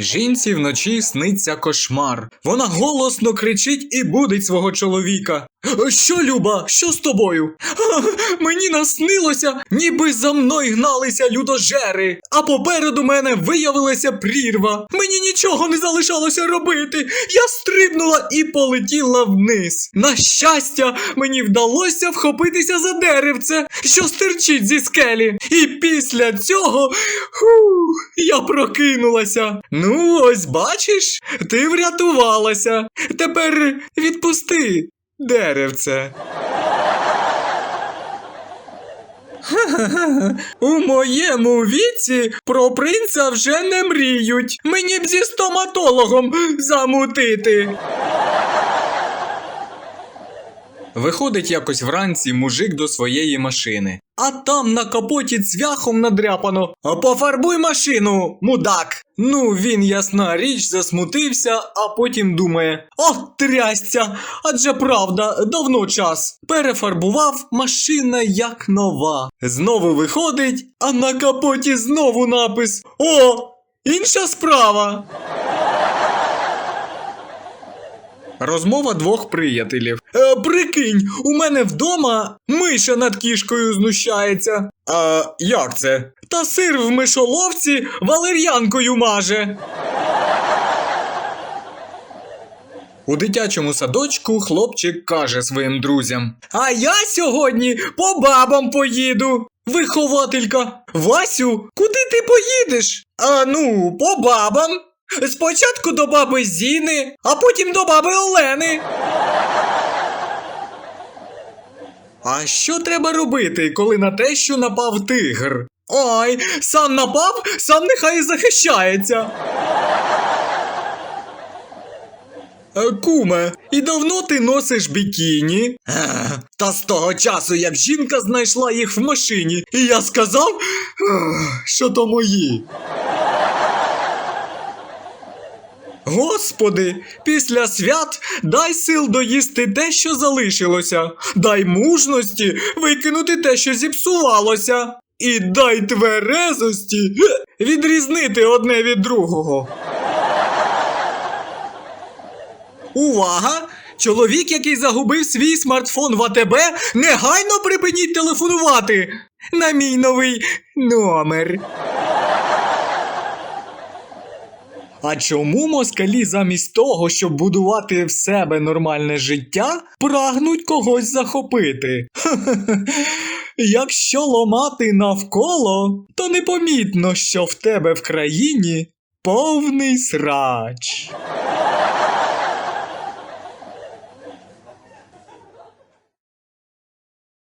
Жінці вночі сниться кошмар. Вона голосно кричить і будить свого чоловіка. «Е, Що, Люба, що з тобою? «А, Мені наснилося, ніби за мною гналися людожери, а попереду мене виявилася прірва. Мені нічого не залишалося робити. Я стрибнула і полетіла вниз. На щастя, мені вдалося вхопитися за деревце, що стирчить зі скелі. І після цього фу, прокинулася. Ну, ось бачиш, ти врятувалася. Тепер відпусти деревце. У моєму віці про принца вже не мріють. Мені б зі стоматологом замутити. Виходить якось вранці мужик до своєї машини. А там на капоті цвяхом надряпано. Пофарбуй машину, мудак. Ну, він, ясна річ, засмутився, а потім думає: От трясця! Адже правда, давно час. Перефарбував машина як нова. Знову виходить, а на капоті знову напис: О! Інша справа. Розмова двох приятелів. Е, прикинь, у мене вдома миша над кішкою знущається. А як це? Та сир в мишоловці валер'янкою маже. У дитячому садочку хлопчик каже своїм друзям: А я сьогодні по бабам поїду. Вихователька, Васю, куди ти поїдеш? А ну, по бабам. Спочатку до баби Зіни, а потім до баби Олени. А що треба робити, коли на те, що напав тигр? Ой, сам напав, сам нехай захищається. Е, Куме, і давно ти носиш бікіні? Е, Та з того часу, як жінка знайшла їх в машині, і я сказав, що то мої. Господи, після свят дай сил доїсти те, що залишилося, дай мужності викинути те, що зіпсувалося, і дай тверезості відрізнити одне від другого. Увага! Чоловік, який загубив свій смартфон в АТБ, негайно припиніть телефонувати на мій новий номер. А чому москалі замість того, щоб будувати в себе нормальне життя, прагнуть когось захопити? Якщо ломати навколо, то непомітно, що в тебе в країні повний срач.